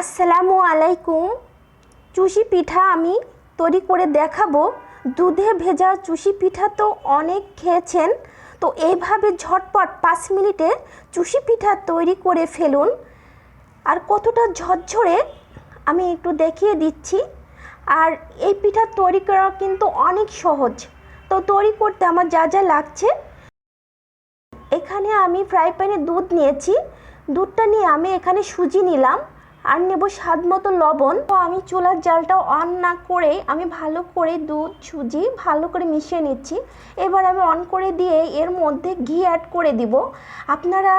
আসসালামু আলাইকুম। চুষি পিঠা আমি তৈরি করে দেখাবো। দুধে ভেজা চুষি পিঠা তো অনেক খেয়েছেন। তো এইভাবে ঝটপট পাঁচ মিনিটে চুষি পিঠা তৈরি করে ফেলুন। আর কতটা ঝরঝরে আমি একটু দেখিয়ে দিচ্ছি। আর এই পিঠা তৈরি করা কিন্তু অনেক সহজ। তো তৈরি করতে আমার যা যা লাগছে। এখানে আমি ফ্রাই প্যানে দুধ নিয়েছি। দুধটা নিয়ে আমি এখানে সুজি নিলাম। আর নেব স্বাদ মতো লবণ। তো আমি চুলার জালটা অন না করে আমি ভালো করে দুধ, সুজি ভালো করে মিশিয়ে নিচ্ছি। এবার আমি অন করে দিয়ে এর মধ্যে ঘি অ্যাড করে দিব। আপনারা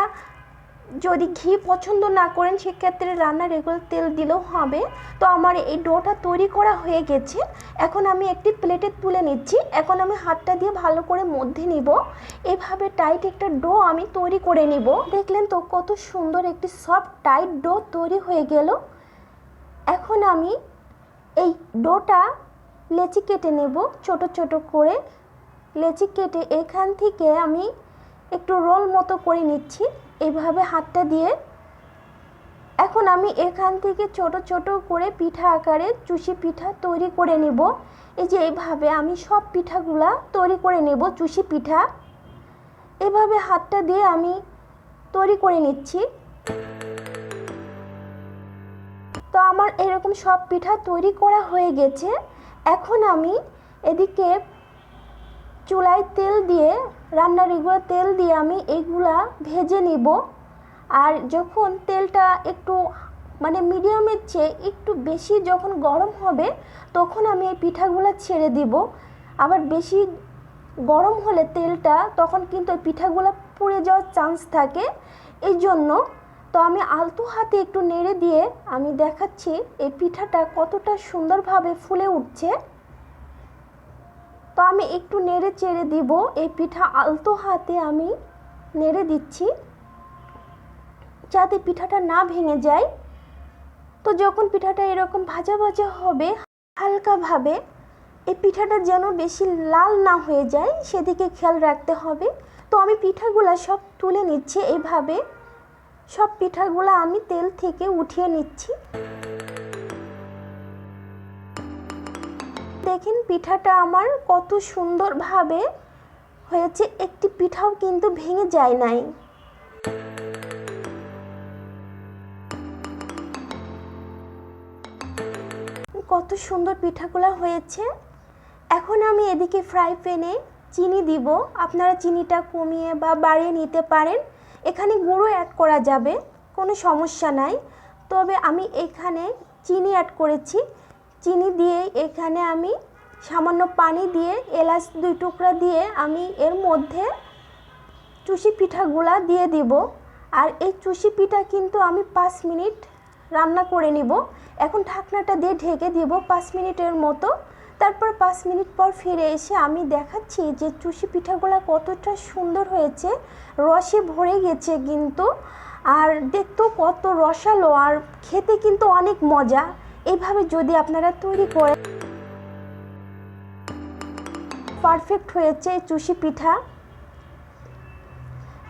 যদি ঘি পছন্দ না করেন, সেক্ষেত্রে রান্নার রেগুলার তেল দিলেও হবে। তো আমার এই ডোটা তৈরি করা হয়ে গেছে। এখন আমি একটি প্লেটে তুলে নিচ্ছি। এখন আমি হাতটা দিয়ে ভালো করে মধ্যে নিব। এভাবে টাইট একটা ডো আমি তৈরি করে নিব। দেখলেন তো কত সুন্দর একটি সফট টাইট ডো তৈরি হয়ে গেল। এখন আমি এই ডোটা লেচি কেটে নেব, ছোট ছোট করে। লেচি কেটে এখান থেকে আমি একটু রোল মতো করে নিচ্ছি। এইভাবে হাতটা দিয়ে এখন আমি এখান থেকে ছোট ছোট করে পিঠা আকারে চুষি পিঠা তৈরি করে নেব। এই যে এইভাবে আমি সব পিঠাগুলা তৈরি করে নেব, চুষি পিঠা। এভাবে হাতটা দিয়ে আমি তৈরি করে নিচ্ছি। তো আমার এরকম সব পিঠা তৈরি করা হয়ে গেছে। এখন আমি এদিকে চুলায় তেল দিয়ে, রান্নার এগুলো তেল দিয়ে আমি এইগুলা ভেজে নিব। আর যখন তেলটা একটু মানে মিডিয়ামের চেয়ে একটু বেশি যখন গরম হবে, তখন আমি এই পিঠাগুলো ছেড়ে দিব। আবার বেশি গরম হলে তেলটা, তখন কিন্তু এই পিঠাগুলো পুড়ে যাওয়ার চান্স থাকে। এই জন্য তো আমি আলতু হাতে একটু নেড়ে দিয়ে আমি দেখাচ্ছি এই পিঠাটা কতটা সুন্দরভাবে ফুলে উঠছে। তো আমি একটু নেড়ে চেড়ে দিব। এই পিঠা আলতো হাতে আমি নেড়ে দিচ্ছি যাতে পিঠাটা না ভেঙে যায়। তো যখন পিঠাটা এরকম ভাজা ভাজা হবে হালকাভাবে এই পিঠাটা যেন বেশি লাল না হয়ে যায়, সেদিকে খেয়াল রাখতে হবে। তো আমি পিঠাগুলো সব তুলে নিচ্ছি এইভাবে সব পিঠাগুলো আমি তেল থেকে উঠিয়ে নিচ্ছি। দেখেন পিঠাটা আমার কত সুন্দরভাবে হয়েছে। একটি পিঠাও কিন্তু ভেঙে যায় নাই। কত সুন্দর পিঠাগুলো হয়েছে। এখন আমি এদিকে ফ্রাই প্যানে চিনি দিব। আপনারা চিনিটা কমিয়ে বা বাড়িয়ে নিতে পারেন। এখানে গুঁড়ো অ্যাড করা যাবে, কোনো সমস্যা নাই। তবে আমি এখানে চিনি অ্যাড করেছি। চিনি দিয়ে এখানে আমি সামান্য পানি দিয়ে, এলাচ দুই টুকরা দিয়ে আমি এর মধ্যে চুষি পিঠাগুলা দিয়ে দিব। আর এই চুষি পিঠা কিন্তু আমি পাঁচ মিনিট রান্না করে নিব। এখন ঢাকনাটা দিয়ে ঢেকে দিব পাঁচ মিনিটের মতো। তারপর পাঁচ মিনিট পর ফিরে এসে আমি দেখাচ্ছি যে চুষি পিঠাগুলো কতটা সুন্দর হয়েছে। রসে ভরে গেছে কিন্তু। আর দেখতেও কত রসালো আর খেতে কিন্তু অনেক মজা। এইভাবে যদি আপনারা তৈরি করে পারফেক্ট হয়েছে চুষি পিঠা,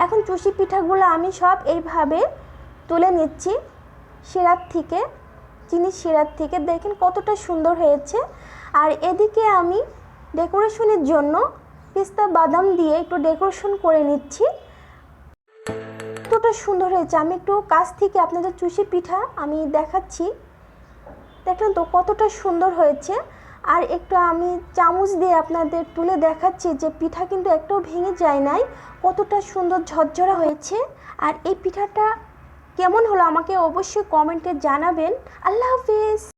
এখন চুষি পিঠাগুলো আমি সব এইভাবে তুলে নিচ্ছি শিরার থেকে চিনি শিরার থেকে। দেখেন কতটা সুন্দর হয়েছে। আর এদিকে আমি ডেকোরেশনের জন্য পিস্তা বাদাম দিয়ে একটু ডেকোরেশন করে নিচ্ছি। কতটা সুন্দর হয়েছে। আমি একটু কাছ থেকে আপনাদের চুষি পিঠা আমি দেখাচ্ছি। দেখলেন তো কতটা সুন্দর হয়েছে। আর একটু আমি চামচ দিয়ে আপনাদের তুলে দেখাচ্ছি যে পিঠা কিন্তু একটাও ভেঙে যায় নাই, কতটা সুন্দর ঝরঝরা হয়েছে। আর এই পিঠাটা কেমন হলো আমাকে অবশ্যই কমেন্টে জানাবেন। আল্লাহ হাফিজ।